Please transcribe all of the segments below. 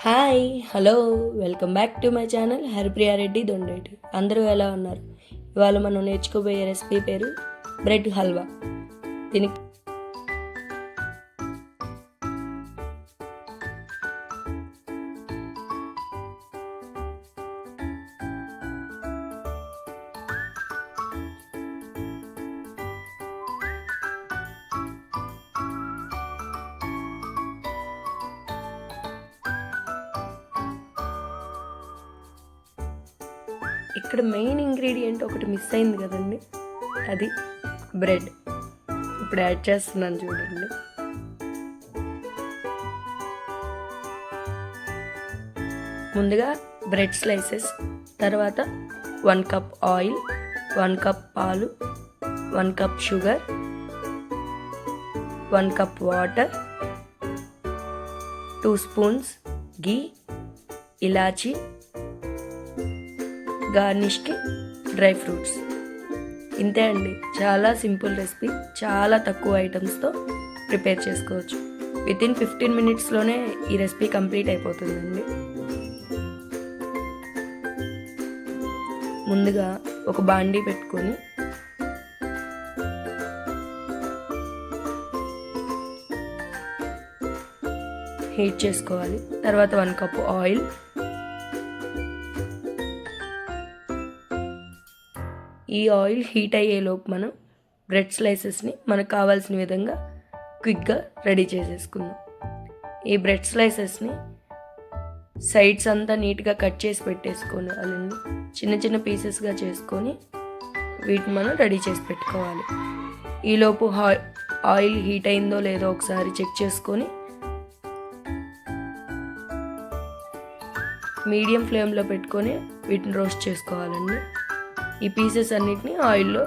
Hi hello welcome back to my channel Haripriya Reddy Dondeti. అందరూ ఎలా ఉన్నారు? ఇవాళ మనం నేర్చుకోబోయే రెసిపీ పేరు బ్రెడ్ హల్వా. దీనికి ఇక్కడ మెయిన్ ఇంగ్రీడియంట్ ఒకటి మిస్ అయింది కదండి. అది బ్రెడ్ ఇప్పుడు యాడ్ చేస్తున్నాను చూడండి. ముందుగా బ్రెడ్ స్లైసెస్ తర్వాత one cup oil one cup పాలు one cup sugar one cup water two spoons ghee elaichi గార్నిష్కి dry fruits. ఇంతే అండి. చాలా సింపుల్ రెసిపీ. చాలా తక్కువ ఐటమ్స్తో ప్రిపేర్ చేసుకోవచ్చు. విత్ ఇన్ ఫిఫ్టీన్ మినిట్స్లోనే ఈ రెసిపీ కంప్లీట్ అయిపోతుందండి. ముందుగా ఒక బాండీ పెట్టుకొని హీట్ చేసుకోవాలి. తర్వాత వన్ కప్ ఆయిల్ ఈ ఆయిల్ హీట్ అయ్యేలోపు మనం బ్రెడ్ స్లైసెస్ని మనకు కావాల్సిన విధంగా క్విక్గా రెడీ చేసేసుకుందాం. ఈ బ్రెడ్ స్లైసెస్ని సైడ్స్ అంతా నీట్గా కట్ చేసి పెట్టేసుకోవాలండి చిన్న చిన్న పీసెస్గా చేసుకొని వీటిని మనం రెడీ చేసి పెట్టుకోవాలి. ఈలోపు ఆయిల్ హీట్ అయిందో లేదో ఒకసారి చెక్ చేసుకొని మీడియం ఫ్లేమ్లో పెట్టుకొని వీటిని రోస్ట్ చేసుకోవాలండి. ఈ పీసెస్ అన్నిటిని ఆయిల్లో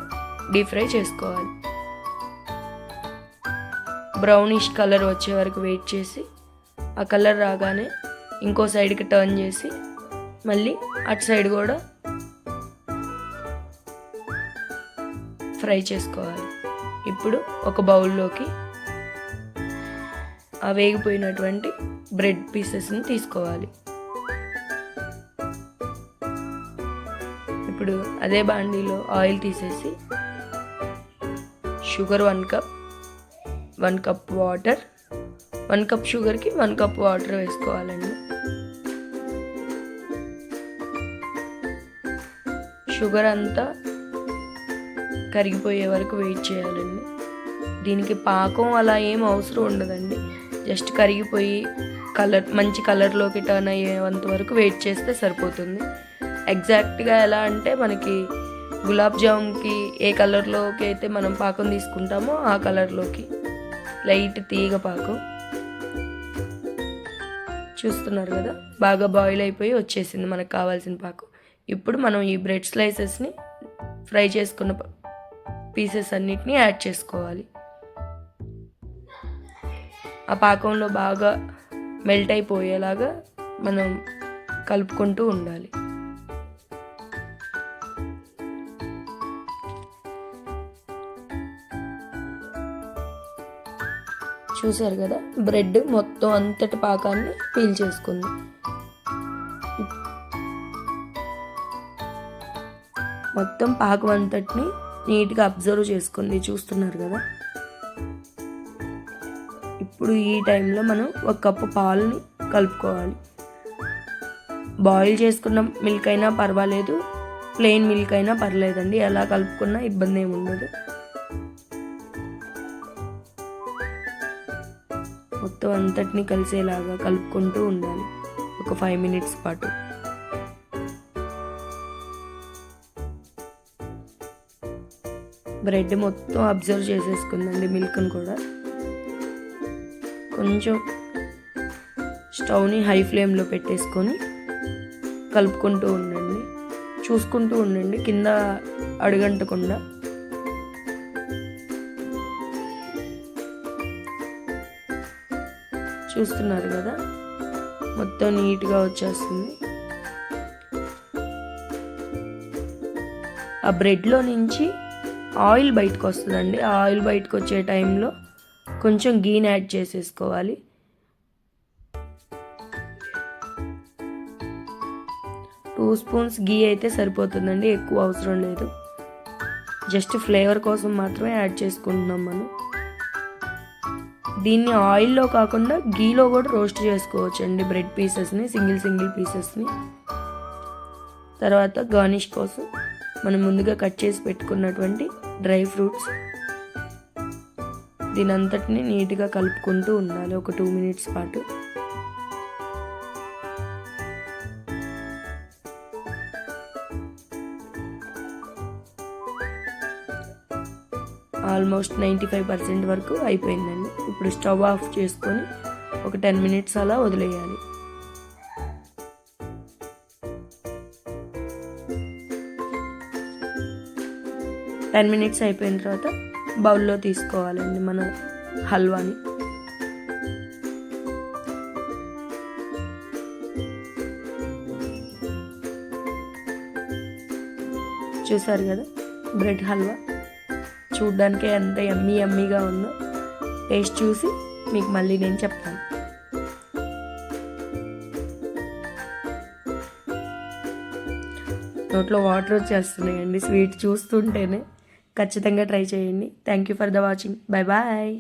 డీప్ ఫ్రై చేసుకోవాలి. బ్రౌనిష్ కలర్ వచ్చే వరకు వెయిట్ చేసి ఆ కలర్ రాగానే ఇంకో సైడ్కి టర్న్ చేసి మళ్ళీ అటు సైడ్ కూడా ఫ్రై చేసుకోవాలి. ఇప్పుడు ఒక బౌల్లోకి ఆ వేగిపోయినటువంటి బ్రెడ్ పీసెస్ని తీసుకోవాలి. ఇప్పుడు అదే బాండీలో ఆయిల్ తీసేసి sugar one cup one cup water one cup షుగర్కి వన్ కప్ వాటర్ వేసుకోవాలండి. షుగర్ అంతా కరిగిపోయే వరకు వెయిట్ చేయాలండి. దీనికి పాకం అలా ఏం అవసరం ఉండదండి. జస్ట్ కరిగిపోయి కలర్ మంచి కలర్లోకి టర్న్ అయ్యేంత వరకు వెయిట్ చేస్తే సరిపోతుంది. ఎగ్జాక్ట్గా ఎలా అంటే మనకి గులాబ్ జామ్కి ఏ కలర్లోకి అయితే మనం పాకం తీసుకుంటామో ఆ కలర్లోకి లైట్ తీగ పాకం చూస్తున్నారు కదా? బాగా బాయిల్ అయిపోయి వచ్చేసింది మనకు కావాల్సిన పాకం. ఇప్పుడు మనం ఈ బ్రెడ్ స్లైసెస్ని ఫ్రై చేసుకున్న పీసెస్ అన్నిటిని యాడ్ చేసుకోవాలి. ఆ పాకంలో బాగా మెల్ట్ అయిపోయేలాగా మనం కలుపుకుంటూ ఉండాలి. చూసారు కదా? బ్రెడ్ మొత్తం అంతటి పాకాన్ని పీల్ చేసుకుంది. మొత్తం పాకం అంతటిని నీట్గా అబ్జర్వ్ చేసుకుంది. చూస్తున్నారు కదా? ఇప్పుడు ఈ టైంలో మనం ఒక కప్పు పాలని కలుపుకోవాలి. బాయిల్ చేసుకున్న మిల్క్ అయినా పర్వాలేదు. ప్లెయిన్ మిల్క్ అయినా పర్లేదండి. ఎలా కలుపుకున్నా ఇబ్బంది ఏమి ఉండదు మొత్తం అంతటిని కలిసేలాగా కలుపుకుంటూ ఉండాలి. ఒక ఫైవ్ మినిట్స్ పాటు. బ్రెడ్ మొత్తం అబ్జర్వ్ చేసేసుకుందండి మిల్క్ని కూడా. కొంచెం స్టవ్ని హై ఫ్లేమ్లో పెట్టేసుకొని కలుపుకుంటూ ఉండండి. చూసుకుంటూ ఉండండి. కింద అడుగంటకుండా చూస్తున్నారు కదా? మొత్తం నీట్గా వచ్చేస్తుంది. ఆ బ్రెడ్లో నుంచి ఆయిల్ బయటకు వస్తుందండి. ఆ ఆయిల్ బయటకు వచ్చే టైంలో కొంచెం గీని యాడ్ చేసేసుకోవాలి. టూ స్పూన్స్ గీ అయితే సరిపోతుందండి. ఎక్కువ అవసరం లేదు. జస్ట్ ఫ్లేవర్ కోసం మాత్రమే యాడ్ చేసుకుంటున్నాం మనం. దీన్ని ఆయిల్లో కాకుండా గీలో కూడా రోస్ట్ చేసుకోవచ్చు అండి బ్రెడ్ పీసెస్ని సింగిల్ సింగిల్ పీసెస్ని. తర్వాత గార్నిష్ కోసం మనం ముందుగా కట్ చేసి పెట్టుకున్నటువంటి డ్రై ఫ్రూట్స్. దీని అంతటిని నీట్గా కలుపుకుంటూ ఉండాలి ఒక టూ మినిట్స్ పాటు. ఆల్మోస్ట్ నైంటీ ఫైవ్ పర్సెంట్ వరకు అయిపోయిందండి. ఇప్పుడు స్టవ్ ఆఫ్ చేసుకొని ఒక టెన్ మినిట్స్ అలా వదిలేయాలి. టెన్ మినిట్స్ అయిపోయిన తర్వాత బౌల్లో తీసుకోవాలండి మన హల్వాని. చూసారు కదా బ్రెడ్ హల్వా? చూడడానికే ఎంత ఎమ్మీ ఎమ్మీగా ఉందో టేస్ట్ చూసి మీకు మళ్ళీ నేను చెప్తాను. నోట్లో వాటర్ వచ్చేస్తున్నాయండి స్వీట్ చూస్తుంటేనే. ఖచ్చితంగా ట్రై చేయండి. Thank you for the watching bye bye